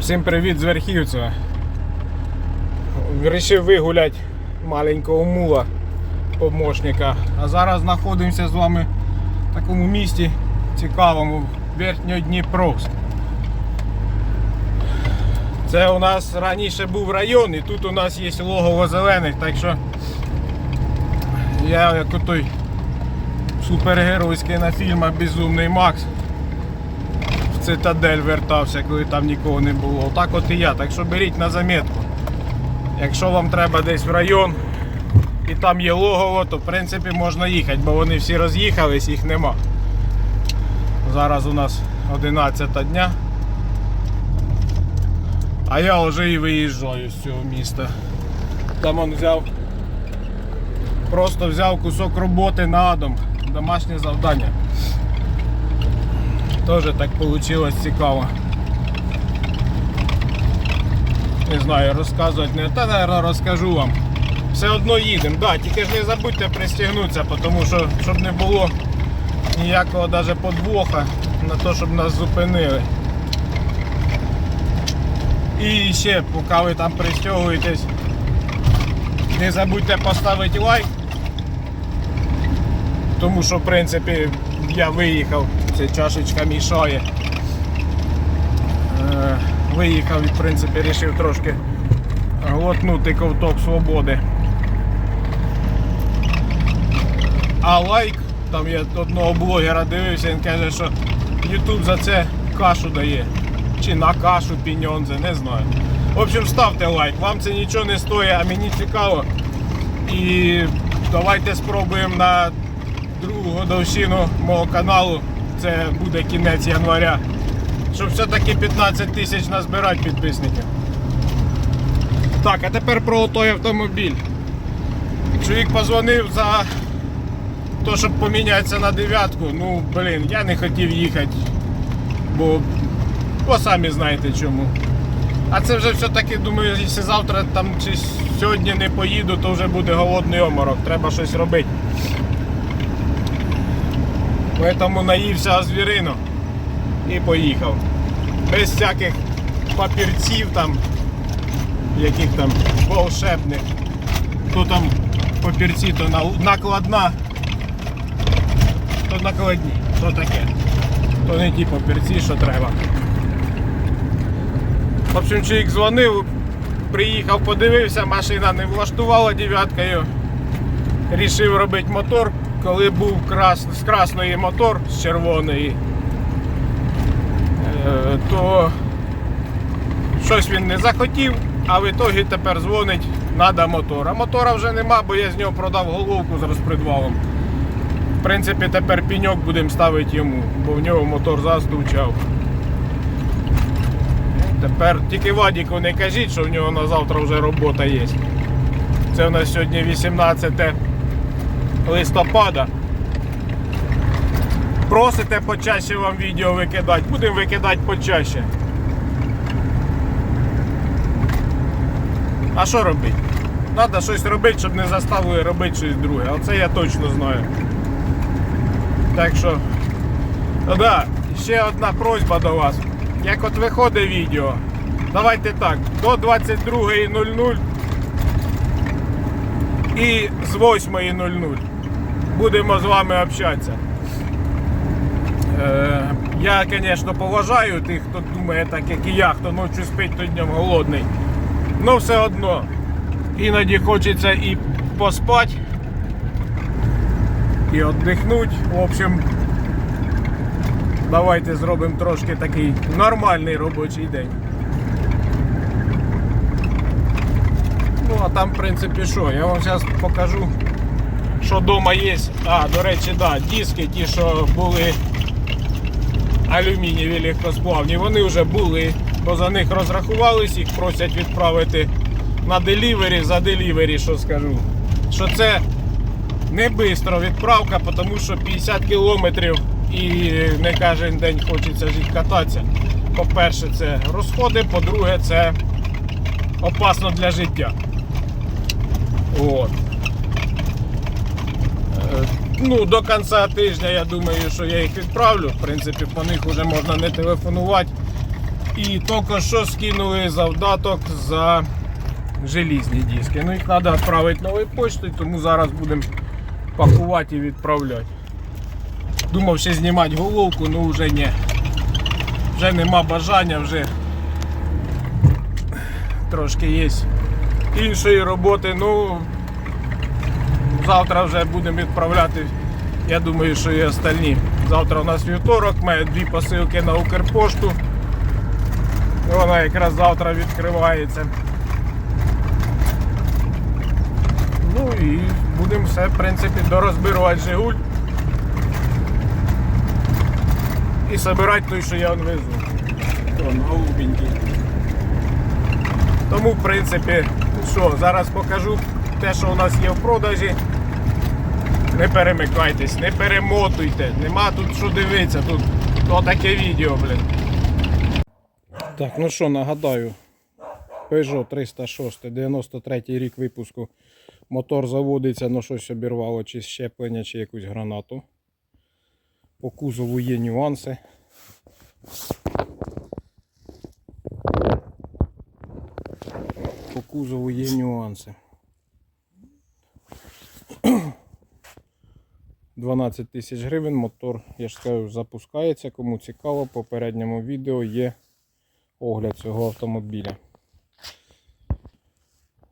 Всім привіт з Верхівцева. Вирішив вигуляти маленького мула помощника. А зараз знаходимося з вами в такому місті цікавому Верхньодніпровськ. Це у нас раніше був район і тут у нас є логово зелених, так що я як той супергеройський на фільмах Безумний Макс цитадель вертався, коли там нікого не було. Отак от і я. Так що беріть на замітку. Якщо вам треба десь в район і там є логово, то в принципі можна їхати, бо вони всі роз'їхались, їх нема. Зараз у нас 11 дня. А я вже і виїжджаю з цього міста. Там он взяв. Просто взяв кусок роботи на дом. Домашнє завдання. Тоже так вийшло цікаво. Не знаю, розказувати не. Та, наверное, розкажу вам. Все одно їдемо, да, тільки ж не забудьте пристегнутися, тому що щоб не було ніякого даже подвоха на те, щоб нас зупинили. І ще, поки ви там пристягуєтесь, не забудьте поставити лайк. Тому що, в принципі, я виїхав, ця чашечка мішає. Е, Виїхав і, в принципі, вирішив трошки глотнути ковток свободи. А лайк, там я одного блогера дивився, він каже, що YouTube за це кашу дає. Чи на кашу піньонзе, не знаю. В общем, ставте лайк, вам це нічого не стоїть, а мені цікаво. І давайте спробуємо на другу годовщину мого каналу. Це буде кінець января. Щоб все-таки 15 тисяч назбирати підписників. Так, а тепер про той автомобіль. Чоловік позвонив за те, щоб помінятися на дев'ятку. Ну, блін, я не хотів їхати. Бо, бо самі знаєте чому. А це вже все-таки, думаю, якщо завтра там чи сьогодні не поїду, то вже буде голодний оморок. Треба щось робити. Поэтому наївся звірину і поїхав. Без всяких папірців там, яких там волшебних. То там папірці, то накладна, то накладні, то таке. То не ті папірці, що треба. В общем, чоловік дзвонив, приїхав, подивився, машина не влаштувала дев'яткою. Рішив робити мотор, коли був крас... з красної мотор, з червоної, е, то щось він не захотів, а в ітогі тепер дзвонить, треба мотор. А мотора вже нема, бо я з нього продав головку з розпредвалом. В принципі, тепер піньок будемо ставити йому, бо в нього мотор заздучав. Тепер тільки Вадіку не кажіть, що в нього на завтра вже робота є. Це у нас сьогодні 18 листопада. Просите почаще вам відео викидати, будемо викидати почаще. А що робити? Треба щось робити, щоб не заставили робити щось друге. Оце я точно знаю. Так що, да, ще одна просьба до вас. Як от виходить відео, давайте так, до 22.00 і з 8.00 будемо з вами общатися. Е, я, звісно, поважаю тих, хто думає так, як і я, хто ночі спить, то днем голодний. Ну все одно. Іноді хочеться і поспати, і віддихнути. В общем, давайте зробимо трошки такий нормальний робочий день. Там, в принципі, що? Я вам зараз покажу, що вдома є. А, до речі, да, диски, ті, що були алюмінієві легкосплавні, вони вже були, бо за них розрахувались, їх просять відправити на делівері, за делівері, що скажу. Що це не швидко відправка, тому що 50 кілометрів і не кожен день хочеться жити кататися. По-перше, це розходи, по-друге, це опасно для життя. От. Е, Ну, до кінця тижня я думаю, що я їх відправлю. В принципі, по них вже можна не телефонувати. І тільки що скинули завдаток за желізні диски. Ну їх треба відправити новою поштою, тому зараз будемо пакувати і відправляти. Думав ще знімати головку, ну вже ні. Вже нема бажання, вже трошки є іншої роботи. Ну завтра вже будемо відправляти. Я думаю, що і остальні. Завтра у нас вівторок, має дві посилки на Укрпошту. Вона якраз завтра відкривається. Ну і будемо все, в принципі, дорозбирувати Жигуль. І збирати той, що я везу. Вон голубенький. Тому, в принципі, що, зараз покажу те, що у нас є в продажі. Не перемикайтесь, не перемотуйте, нема тут що дивитися, тут отаке відео, блін. Так, ну що, нагадаю, Peugeot 306, 93 рік випуску. Мотор заводиться, ну щось обірвало, чи щеплення, чи якусь гранату. По кузову є нюанси. По кузову є нюанси. 12 тисяч гривень, мотор, я ж скажу, запускається. Кому цікаво, в попередньому відео є огляд цього автомобіля.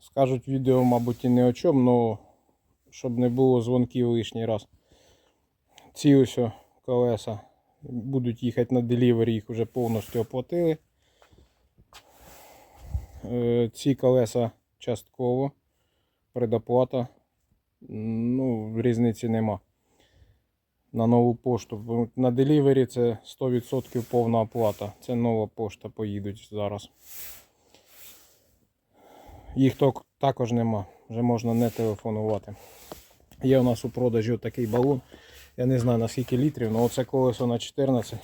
Скажуть відео, мабуть, і не о чому, але щоб не було дзвонків лишній раз. Ці ось колеса будуть їхати на делівері, їх вже повністю оплатили. Е, Ці колеса частково, предоплата. Ну, різниці нема. На нову пошту. На делівері це 100% повна оплата. Це нова пошта поїдуть зараз. Їх також нема, вже можна не телефонувати. Є у нас у продажі такий балон. Я не знаю наскільки літрів, але оце колесо на 14.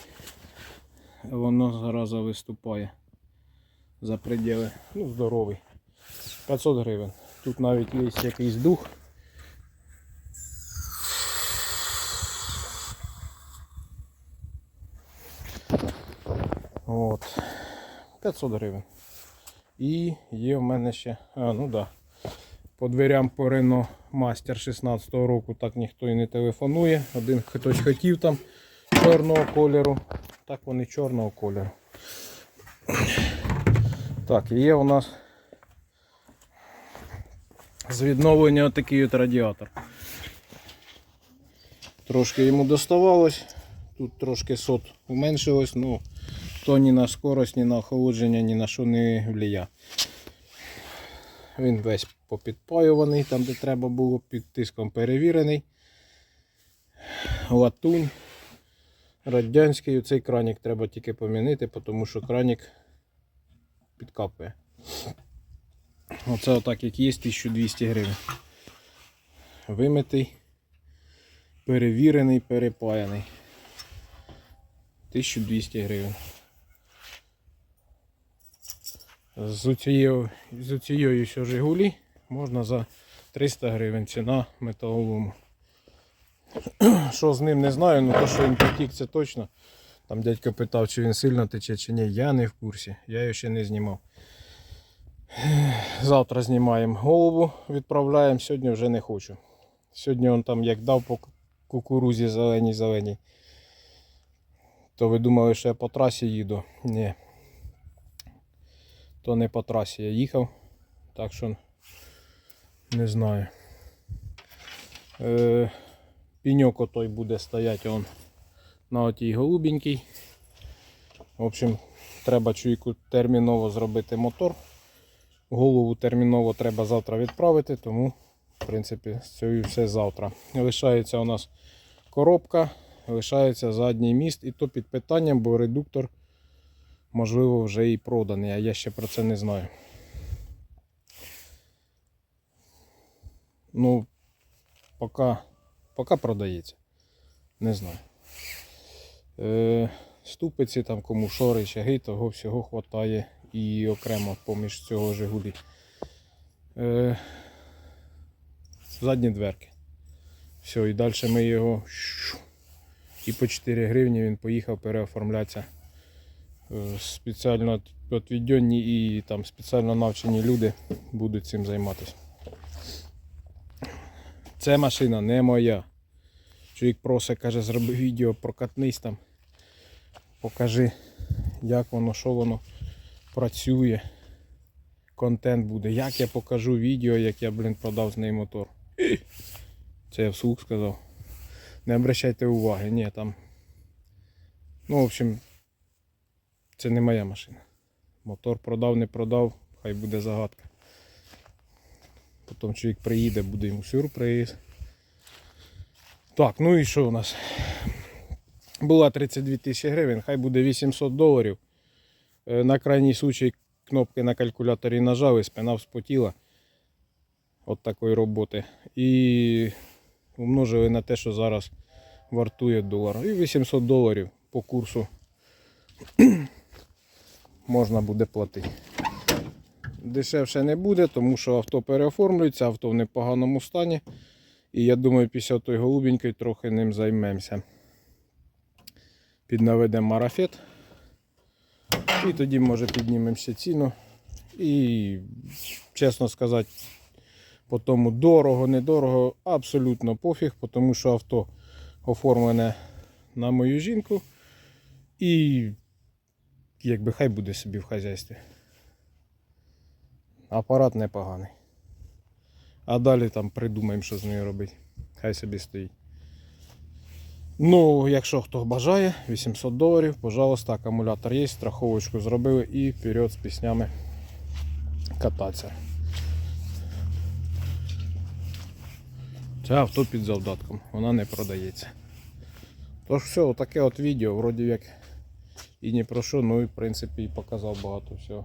Воно зараза виступає за приділи. Ну, здоровий. 500 гривень. Тут навіть є якийсь дух. От. 500 гривень. І є в мене ще. А, ну да. По дверям по Renault Master 16 року так ніхто і не телефонує. Один хтось хотів там чорного кольору. Так вони чорного кольору. Так, і є у нас з відновлення отакий от радіатор. Трошки йому доставалось. Тут трошки сот уменшилось, ну то ні на скорость, ні на охолодження, ні на що не впливає. Він весь попідпаюваний, там де треба було, під тиском перевірений. Латунь. Радянський цей кранік треба тільки помінити, тому що кранік підкапує. Оце отак як є, 1200 гривень. Вимитий, перевірений, перепаяний. 1200 гривень. З цією, з цією що Жигулі можна за 300 гривень ціна металолому. Що з ним не знаю, але то, що він потік, це точно. Там дядько питав, чи він сильно тече, чи ні. Я не в курсі, я його ще не знімав. Завтра знімаємо голову, відправляємо, сьогодні вже не хочу. Сьогодні він там як дав по кукурузі зеленій зеленій. То ви думали, що я по трасі їду? Ні. То не по трасі я їхав. Так що не знаю. Е, піньок отой буде стояти он на отій голубенькій. В общем, треба чуйку терміново зробити мотор. Голову терміново треба завтра відправити, тому в принципі з цього все завтра. Лишається у нас коробка, лишається задній міст і то під питанням, бо редуктор можливо вже і проданий, а я ще про це не знаю. Ну, поки продається. Не знаю. Е, ступиці там кому шори, чаги, того всього хватає і окремо поміж цього Жигулі. Е, задні дверки. Все, і далі ми його і по 4 гривні він поїхав переоформлятися е, спеціально відведені і там спеціально навчені люди будуть цим займатися. Це машина не моя. Чоловік просить, каже, зроби відео, прокатнись там. Покажи, як воно, що воно працює. Контент буде. Як я покажу відео, як я, блін, продав з неї мотор. Це я вслух сказав. Не обращайте уваги, ні, там. Ну, в общем, це не моя машина. Мотор продав, не продав, хай буде загадка. Потім чоловік приїде, буде йому сюрприз. Так, ну і що у нас? Була 32 тисячі гривень, хай буде 800 доларів. Е, На крайній случай кнопки на калькуляторі нажав і спина вспотіла. От такої роботи. І умножили на те, що зараз вартує долар. І 800 доларів по курсу можна буде платити. Дешевше не буде, тому що авто переоформлюється, авто в непоганому стані. І я думаю, після тої голубенької трохи ним займемося. Піднаведемо марафет. І тоді, може, піднімемо ще ціну. І, чесно сказати, по тому дорого, недорого, абсолютно пофіг, тому що авто оформлене на мою жінку. І якби хай буде собі в хазяйстві. Апарат непоганий. А далі там придумаємо, що з нею робити. Хай собі стоїть. Ну, якщо хто бажає, 800 доларів, пожалуйста, акумулятор є, страховочку зробили і вперед з піснями кататися. Це авто під завдатком, вона не продається. Тож все, отаке от відео, вроді як і не про що, ну і в принципі і показав багато всього.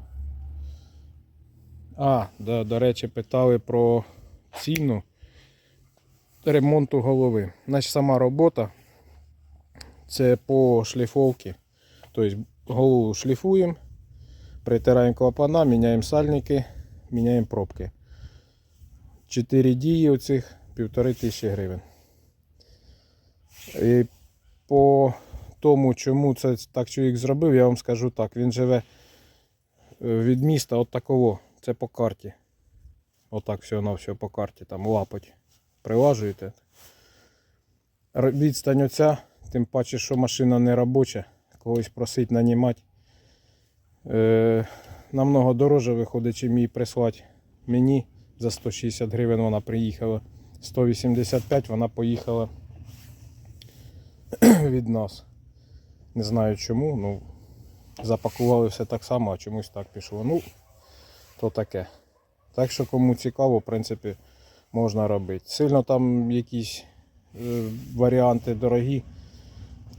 А, до, до речі, питали про ціну ремонту голови. Значить, сама робота це по шліфовці. Тобто голову шліфуємо, притираємо клапана, міняємо сальники, міняємо пробки. 4 дії оцих півтори тисячі гривень. І по тому, чому це так чоловік зробив, я вам скажу так. Він живе е, від міста от такого. Це по карті. Отак всього на всього по карті. Там лапоть. Прилажуєте. Відстань оця, тим паче, що машина не робоча, когось просить нанімати. Е, намного дороже виходить, чим її прислати мені. За 160 гривень вона приїхала. 185 вона поїхала від нас. Не знаю чому, ну запакували все так само, а чомусь так пішло. Ну, то таке. Так що кому цікаво, в принципі, можна робити. Сильно там якісь е, варіанти дорогі,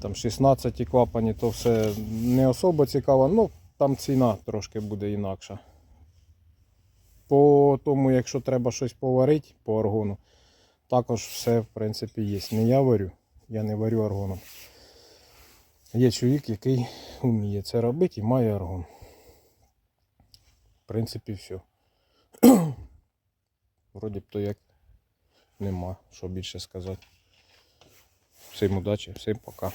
там 16 клапані, то все не особо цікаво, ну там ціна трошки буде інакша. По тому, якщо треба щось поварити по аргону, також все в принципі є. Не я варю, я не варю аргоном. Є чоловік, який вміє це робити і має аргон. В принципі, все. Вроді б то як нема, що більше сказати. Всім удачі, всім пока.